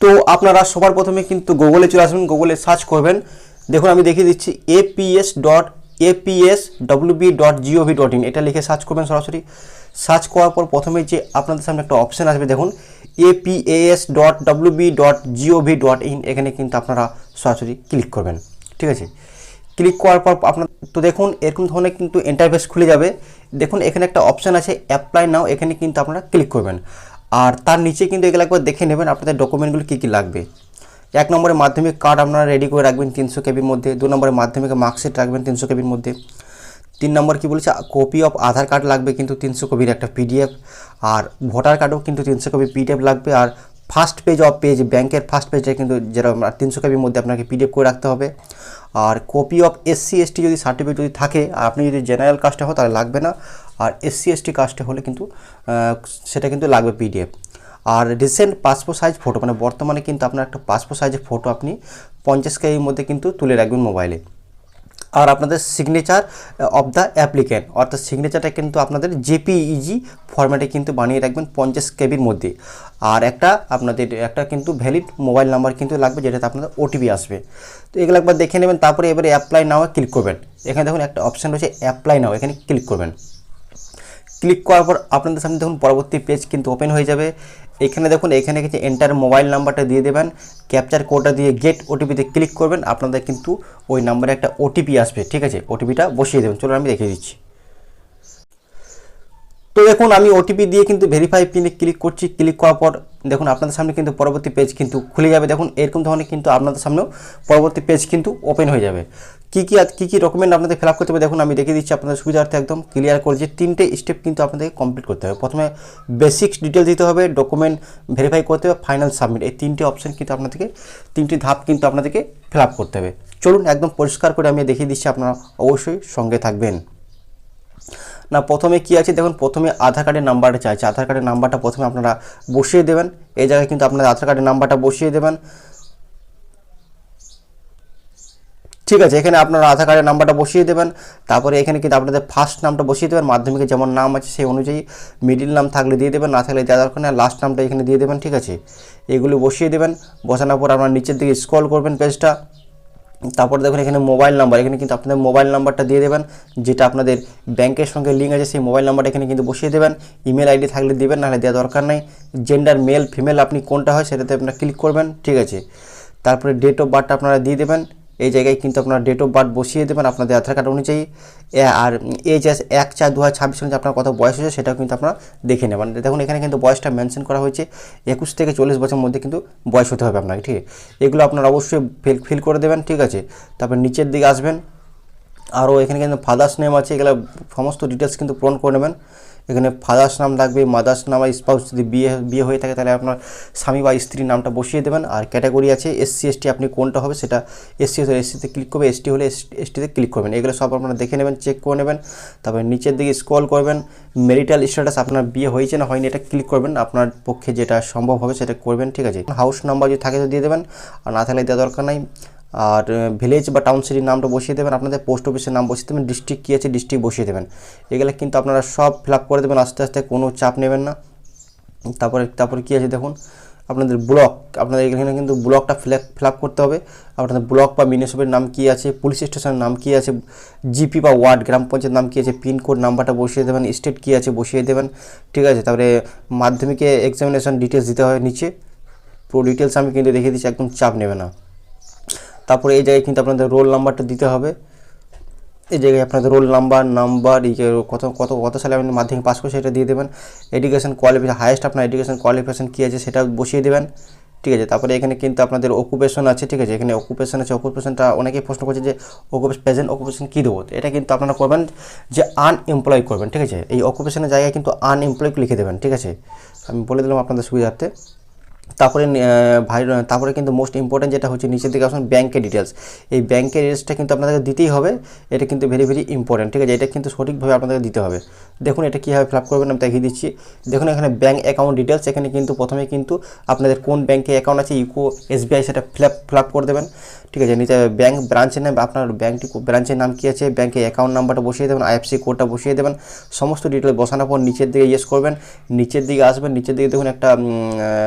তো আপনারা সবার প্রথমে কিন্তু গুগলে চলে আসবেন গুগলে সার্চ করবেন। দেখুন, আমি দেখিয়ে দিচ্ছি APS dot APS WB dot GOV dot in এটা লিখে সার্চ করবেন সরাসরি। সার্চ করার পর প্রথমে যে আপনাদের সামনে একটা অপশান আসবে, দেখুন APS dot WB dot GOV dot in এখানে কিন্তু আপনারা সরাসরি ক্লিক করবেন। ঠিক আছে? ক্লিক করার পর আপনার, তো দেখুন, এরকম ধরনের কিন্তু ইন্টারফেস খুলে যাবে। দেখুন, এখানে একটা অপশান আছে অ্যাপ্লাই নাও এখানে কিন্তু আপনারা ক্লিক করবেন। আর তার নিচে কিন্তু এগুলো একবার দেখে নেবেন আপনাদের ডকুমেন্টগুলো কী কী লাগবে। এক নম্বরে মাধ্যমিক কার্ড আপনারা রেডি করে রাখবেন তিনশো কেবির মধ্যে, দু নম্বরে মাধ্যমিক মার্কশিট রাখবেন তিনশো কেবির মধ্যে, তিন নম্বর কি বলেছে কপি অফ আধার কার্ড লাগবে কিন্তু তিনশো কপির একটা পিডিএফ আর ভোটার কার্ডও কিন্তু তিনশো কপি পিডিএফ লাগবে, আর ফার্স্ট পেজ অফ পেজ ব্যাংকের ফার্স্ট পেজে কিন্তু যেরকম তিনশো কপির মধ্যে আপনাকে পিডিএফ করে রাখতে হবে, আর কপি অফ এসসি এসটি যদি সার্টিফিকেট যদি থাকে, আর আপনি যদি জেনারেল কাস্টে হয় তাহলে লাগবে না আর এসসি এসটি কাস্টে হলে কিন্তু সেটা কিন্তু লাগবে পিডিএফ আর রিসেন্ট পাসপোর্ট সাইজ ফটো মানে বর্তমানে কিন্তু আপনার একটা পাসপোর্ট সাইজের ফটো আপনি পঞ্চাশ কেজির মধ্যে কিন্তু তুলে রাখবেন মোবাইলে আর আপনাদের সিগনেচার অফ দ্য অ্যাপ্লিক্যান্ট অর্থাৎ সিগনেচারটা কিন্তু আপনাদের জেপিইজি ফরম্যাটে কিন্তু বানিয়ে রাখবেন পঞ্চাশ কেবির মধ্যে। আর একটা আপনাদের, একটা কিন্তু ভ্যালিড মোবাইল নাম্বার কিন্তু লাগবে, যেটাতে আপনাদের ওটিপি আসবে। তো এগুলো একবার দেখে নেবেন, তারপরে এবারে অ্যাপ্লাই নাও ক্লিক করবেন। এখানে দেখুন একটা অপশান রয়েছে অ্যাপ্লাই নাও এখানে ক্লিক করবেন। ক্লিক করার পর আপনাদের সামনে দেখুন পরবর্তী পেজ কিন্তু ওপেন হয়ে যাবে। এখানে দেখুন, এখানে কিছু এন্টার মোবাইল নাম্বারটা দিয়ে দেবেন। ক্যাপচার কোডটা দিয়ে গেট ওটিপিতে ক্লিক করবেন। আপনাদের কিন্তু ওই নাম্বারে একটা ওটিপি আসবে, ঠিক আছে? ওটিপিটা বসিয়ে দেবেন। চলুন আমি দেখিয়ে দিচ্ছি। তো দেখুন, আমি ওটিপি দিয়ে কিন্তু ভেরিফাই পিনে ক্লিক করছি। ক্লিক করার পর, দেখুন, আপনাদের সামনে কিন্তু পরবর্তী পেজ কিন্তু খুলে যাবে। দেখুন, এরকম ধরনের কিন্তু আপনাদের সামনেও পরবর্তী পেজ কিন্তু ওপেন হয়ে যাবে। কী কী কী কী ডকুমেন্ট আপনাদের ফিল করতে হবে, দেখুন, আমি দেখিয়ে দিচ্ছি আপনাদের সুবিধার্থে একদম ক্লিয়ার করে যে তিনটে স্টেপ কিন্তু আপনাদেরকে কমপ্লিট করতে হবে। প্রথমে বেসিক্স ডিটেলস দিতে হবে ডকুমেন্ট ভেরিফাই করতে হবে ফাইনাল সাবমিট এই তিনটে অপশান কিন্তু আপনাদেরকে, তিনটি ধাপ কিন্তু আপনাদেরকে ফিল করতে হবে। চলুন, একদম পরিষ্কার করে আমি দেখিয়ে দিচ্ছি, আপনারা অবশ্যই সঙ্গে থাকবেন। না, প্রথমে কি আছে? দেখুন, প্রথমে আধার কার্ডের নাম্বারটা চাইছে। আধার কার্ডের নাম্বারটা প্রথমে আপনারা বসিয়ে দেবেন। এই জায়গায় কিন্তু আপনাদের আধার কার্ডের নাম্বারটা বসিয়ে দেবেন। ঠিক আছে, এখানে আপনারা আধার কার্ডের নাম্বারটা বসিয়ে দেবেন। তারপরে এখানে কিন্তু আপনাদের ফার্স্ট নামটা বসিয়ে দেবেন। মাধ্যমিকে যেমন নাম আছে, সেই অনুযায়ী মিডিল নাম থাকলে দিয়ে দেবেন, না থাকলে দেওয়ার নেই। লাস্ট নামটা এখানে দিয়ে দেবেন, ঠিক আছে? এগুলো বসিয়ে দেবেন। বসানোর পর আপনার নিচের দিকে স্ক্রল করবেন পেজটা তারপর দেখুন এখানে মোবাইল নাম্বার এখানে কিন্তু আপনাদের মোবাইল নাম্বারটা দিয়ে দেবেন, যেটা আপনাদের ব্যাংকের সঙ্গে লিঙ্ক আছে, সেই মোবাইল নাম্বারটা এখানে কিন্তু বসিয়ে দেবেন। ইমেল আইডি থাকলে দেবেন, নাহলে দেওয়া দরকার নেই। জেন্ডার মেল ফিমেল আপনি কোনটা হয় সেটাতে আপনারা ক্লিক করবেন, ঠিক আছে? তারপরে ডেট অফ বার্থটা আপনারা দিয়ে দেবেন। এই জায়গায় কিন্তু আপনারা ডেট অফ বার্থ বসিয়ে দেবেন আপনাদের আধার কার্ড অনুযায়ী। আর এইচ এস এক চার দু হাজার ছাব্বিশ আপনার কত বয়স হয়েছে সেটাও কিন্তু আপনারা দেখে নেবেন। দেখুন, এখানে কিন্তু বয়সটা মেনশন করা হয়েছে। একুশ থেকে চল্লিশ বছরের মধ্যে কিন্তু বয়স হতে হবে আপনাকে, ঠিক আছে? এগুলো আপনারা অবশ্যই ফিল ফিল করে দেবেন, ঠিক আছে? তারপর নিচের দিকে আসবেন। আরও এখানে কিন্তু ফাদার্স নেম আছে, এগুলো সমস্ত ডিটেলস কিন্তু পূরণ করে নেবেন। এখানে ফাদার্স নাম লাগবে মাদার্স নাম আর স্পাউস যদি বিয়ে বিয়ে হয়ে থাকে তাহলে আপনার স্বামী বা স্ত্রীর নামটা বসিয়ে দেবেন। আর ক্যাটাগরি আছে এসসি এসটি আপনি কোনটা হবে সেটা এসসি হলে এসসিতে ক্লিক করবে এসটি হলে এসটিতে ক্লিক করবেন। এগুলো সব আপনারা দেখে নেবেন চেক করে নেবেন, তারপরে নিচের দিকে স্ক্রল করবেন। মেরিটাল স্ট্যাটাস আপনার বিয়ে হয়েছে না হয়নি এটা ক্লিক করবেন, আপনার পক্ষে যেটা সম্ভব হবে সেটা করবেন, ঠিক আছে? হাউস নাম্বার যদি থাকে তো দিয়ে দেবেন, আর না থাকলে দেওয়া দরকার নাই। আর ভিলেজ বা টাউন সিটির নামটা বসিয়ে দেবেন, আপনাদের পোস্ট অফিসের নাম বসিয়ে দেবেন ডিস্ট্রিক্ট কী আছে ডিস্ট্রিক্ট বসিয়ে দেবেন। এগুলো কিন্তু আপনারা সব ফিল করে দেবেন, আস্তে আস্তে কোনো চাপ নেবেন না। তারপরে তারপরে কী আছে দেখুন, আপনাদের ব্লক আপনাদের এখানে কিন্তু ব্লকটা ফিল আপ করতে হবে। আপনাদের ব্লক বা মিউনিসিপ্যাল নাম কী আছে পুলিশ স্টেশনের নাম কী আছে জিপি বা ওয়ার্ড গ্রাম পঞ্চায়েত নাম কী আছে পিনকোড নাম্বারটা বসিয়ে দেবেন স্টেট কী আছে বসিয়ে দেবেন, ঠিক আছে? তারপরে মাধ্যমিকে এক্সামিনেশন ডিটেলস দিতে হয় নিচে। পুরো ডিটেলস আমি কিন্তু দেখিয়ে দিচ্ছি, একদম চাপ নেবে না। তারপরে এই জায়গায় কিন্তু আপনাদের রোল নাম্বারটা দিতে হবে। এই জায়গায় আপনাদের রোল নাম্বার নাম্বার এই কত কত কত সালে আপনি মাধ্যমিক পাস করছে সেটা দিয়ে দেবেন। এডুকেশন কোয়ালিফিকেশন হায়েস্ট আপনার এডুকেশন কোয়ালিফিকেশন কী আছে সেটা বসিয়ে দেবেন। ঠিক আছে, তারপরে এখানে কিন্তু আপনাদের অকুপেশন আছে, ঠিক আছে? এখানে অকুপেশন আছে অকুপেশনটা অনেকেই প্রশ্ন করছে যে অকুপেশন প্রেজেন্ট অকুপেশন কী দেবো? এটা কিন্তু আপনারা করবেন যে আনএমপ্লয় করবেন, ঠিক আছে? এই অকুপেশনের জায়গায় কিন্তু আনএমপ্লয় লিখে দেবেন, ঠিক আছে? আমি বলে দিলাম আপনাদের সুবিধার্থে। তারপরে ভাই, তারপরে কিন্তু মোস্ট ইম্পর্টেন্ট যেটা হচ্ছে নিচের দিকে আসুন ব্যাংকের ডিটেলস এই ব্যাংকের ডিটেলসটা কিন্তু আপনাদেরকে দিতেই হবে। এটা কিন্তু ভেরি ভেরি ইম্পর্টেন্ট ঠিক আছে? এটা কিন্তু সঠিকভাবে আপনাদেরকে দিতে হবে। দেখুন এটা কীভাবে ফিল আপ করবেন, আমি দেখিয়ে দিচ্ছি। দেখুন এখানে ব্যাঙ্ক অ্যাকাউন্ট ডিটেলস এখানে কিন্তু প্রথমে কিন্তু আপনাদের কোন ব্যাঙ্কে অ্যাকাউন্ট আছে ইউকো এসবিআই, সেটা ফিল আপ ফিল আপ করে দেবেন। ঠিক আছে? নিচে ব্যাংক ব্রাঞ্চের নাম আপনার ব্যাংকটি ব্রাঞ্চের নাম কী আছে? ব্যাংকে অ্যাকাউন্ট নাম্বারটা বসিয়ে দেবেন আইএফসি কোডটা বসিয়ে দেবেন। সমস্ত ডিটেল বসানোর পর নিচের দিকে ইয়েস করবেন। নিচের দিকে আসবেন, নিচের দিকে দেখুন একটা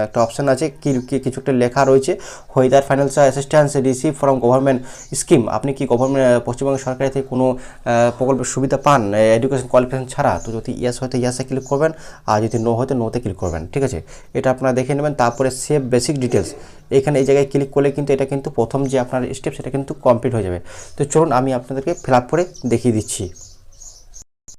একটা অপশান আছে আছে কিছু একটা লেখা রয়েছে whether financial assistance receive from government scheme আপনি কি গভর্নমেন্ট পশ্চিমবঙ্গ সরকারের থেকে কোনো প্রকল্পের সুবিধা পান এডুকেশন কোয়ালিফিকেশন ছাড়া? তো যদি ইয়েস হয়তো ইয়েসে ক্লিক করবেন, আর যদি নো হয়তো নোতে ক্লিক করবেন, ঠিক আছে? এটা আপনারা দেখে নেবেন, তারপরে সেভ বেসিক ডিটেলস এখানে এই জায়গায় ক্লিক করলে কিন্তু এটা কিন্তু প্রথম যে আপনার স্টেপ সেটা কিন্তু কমপ্লিট হয়ে যাবে। তো চলুন আমি আপনাদেরকে ফিল আপ করে দেখিয়ে দিচ্ছি।